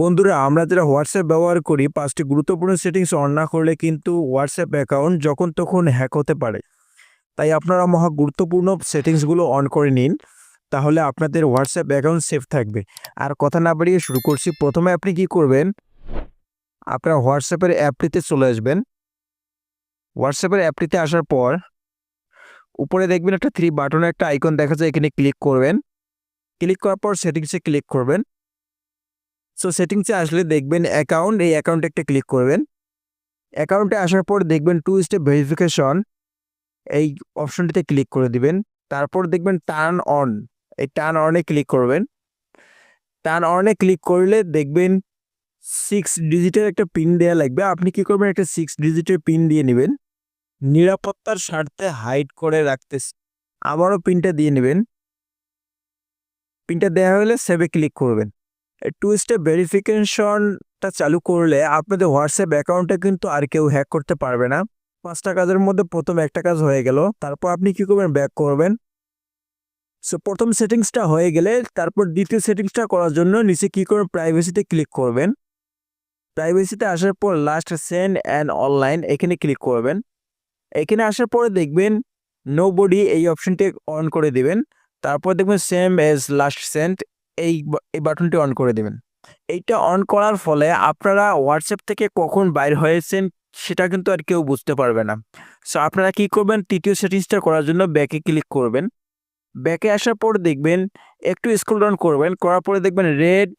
বন্ধুরা, আমরা যারা হোয়াটসঅ্যাপ ব্যবহার করি, পাঁচটি গুরুত্বপূর্ণ সেটিংস অন না করলে কিন্তু হোয়াটসঅ্যাপ অ্যাকাউন্ট যখন তখন হ্যাক হতে পারে। তাই আপনারা মহা গুরুত্বপূর্ণ সেটিংসগুলো অন করে নিন, তাহলে আপনাদের হোয়াটসঅ্যাপ অ্যাকাউন্ট সেফ থাকবে। আর কথা না বাড়িয়ে শুরু করছি, প্রথমে আপনি কি করবেন? আপনার হোয়াটসঅ্যাপের অ্যাপটিতে চলে আসবেন। হোয়াটসঅ্যাপের অ্যাপটিতে আসার পর, উপরে দেখবেন একটা থ্রি বাটনের একটা আইকন দেখা যায়, এখানে ক্লিক করবেন। ক্লিক করার পর সেটিংসে ক্লিক করবেন। সো সেটিংসে আসলে দেখবেন অ্যাকাউন্ট এই অ্যাকাউন্টে একটা ক্লিক করবেন। অ্যাকাউন্টে আসার পর দেখবেন টু স্টেপ ভেরিফিকেশন এই অপশনটিতে ক্লিক করে দিবেন। তারপর দেখবেন টার্ন অন এই টার্ন অনে ক্লিক করবেন। টার্ন অনে ক্লিক করলে দেখবেন সিক্স ডিজিটের একটা পিন দেওয়া লাগবে। আপনি কি করবেন? একটা সিক্স ডিজিটের পিন দিয়ে নেবেন। নিরাপত্তার স্বার্থে হাইড করে রাখতেছি আবারও পিনটা দিয়ে নেবেন। পিনটা দেওয়া হলে সেভে ক্লিক করবেন। টু স্টেপ ভেরিফিকেশনটা চালু করলে আপনাদের হোয়াটসঅ্যাপ অ্যাকাউন্টে কিন্তু আর কেউ হ্যাক করতে পারবে না। পাঁচটা কাজের মধ্যে প্রথম একটা কাজ হয়ে গেল, তারপর আপনি কি করবেন? ব্যাক করবেন। সো প্রথম সেটিংসটা হয়ে গেলে, তারপর দ্বিতীয় সেটিংসটা করার জন্য নিচে কি করবেন? প্রাইভেসিতে ক্লিক করবেন। প্রাইভেসিতে আসার পর লাস্ট সেন্ড অ্যান্ড অনলাইন এখানে ক্লিক করবেন। এখানে আসার পরে দেখবেন নো বডি এই অপশনটি অন করে দিবেন। তারপর দেখবেন সেম এজ লাস্ট সেন্ড এই এই বাটনটি অন করে দেবেন। এইটা অন করার ফলে আপনারা হোয়াটসঅ্যাপ থেকে কখন বাইর হয়েছেন সেটা কিন্তু আর কেউ বুঝতে পারবে না। সো আপনারা কি করবেন? তৃতীয় সেটিংসটা করার জন্য ব্যাকে ক্লিক করবেন। ব্যাকে আসার পর দেখবেন, একটু স্ক্রল ডাউন করবেন, করার পরে দেখবেন রেড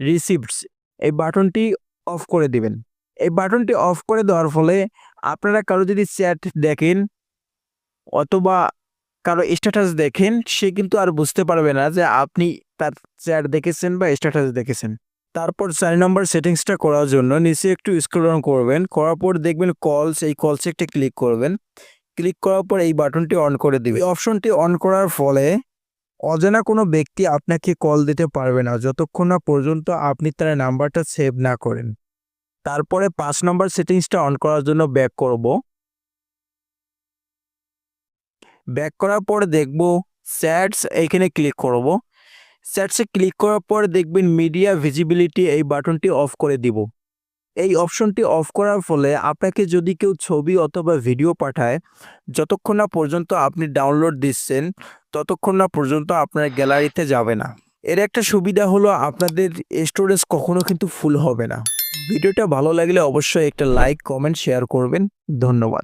রিসিপ্টস এই বাটনটি অফ করে দিবেন। এই বাটনটি অফ করে দেওয়ার ফলে আপনারা কারও যদি চ্যাট দেখেন অথবা কারও স্ট্যাটাস দেখেন, সে কিন্তু আর বুঝতে পারবে না যে আপনি তার চ্যাট দেখেছেন বা স্ট্যাটাস দেখেছেন। তারপর চার নম্বর সেটিংসটা করার জন্য নিচে একটু স্ক্রল ডাউন করবেন। করার পর দেখবেন কলস এই কলসে একটা ক্লিক করবেন। ক্লিক করার পর এই বাটনটি অন করে দিবে অপশনটি অন করার ফলে অজানা কোনো ব্যক্তি আপনাকে কল দিতে পারবে না। যতক্ষণ না পর্যন্ত আপনি তার নাম্বারটা সেভ না করেন। তারপরে পাঁচ নম্বর সেটিংসটা অন করার জন্য ব্যাক করব। ব্যাক করার পর দেখব স্যাটস এইখানে ক্লিক করব। স্যাটসে ক্লিক করার পর দেখবেন মিডিয়া ভিজিবিলিটি এই বাটনটি অফ করে দিব। এই অপশনটি অফ করার ফলে আপনাকে যদি কেউ ছবি অথবা ভিডিও পাঠায়, যতক্ষণ না পর্যন্ত আপনি ডাউনলোড দিচ্ছেন, ততক্ষণ না পর্যন্ত আপনার গ্যালারিতে যাবে না। এর একটা সুবিধা হলো আপনাদের স্টোরেজ কখনো কিন্তু ফুল হবে না। ভিডিওটা ভালো লাগলে অবশ্যই একটা লাইক কমেন্ট শেয়ার করবেন। ধন্যবাদ।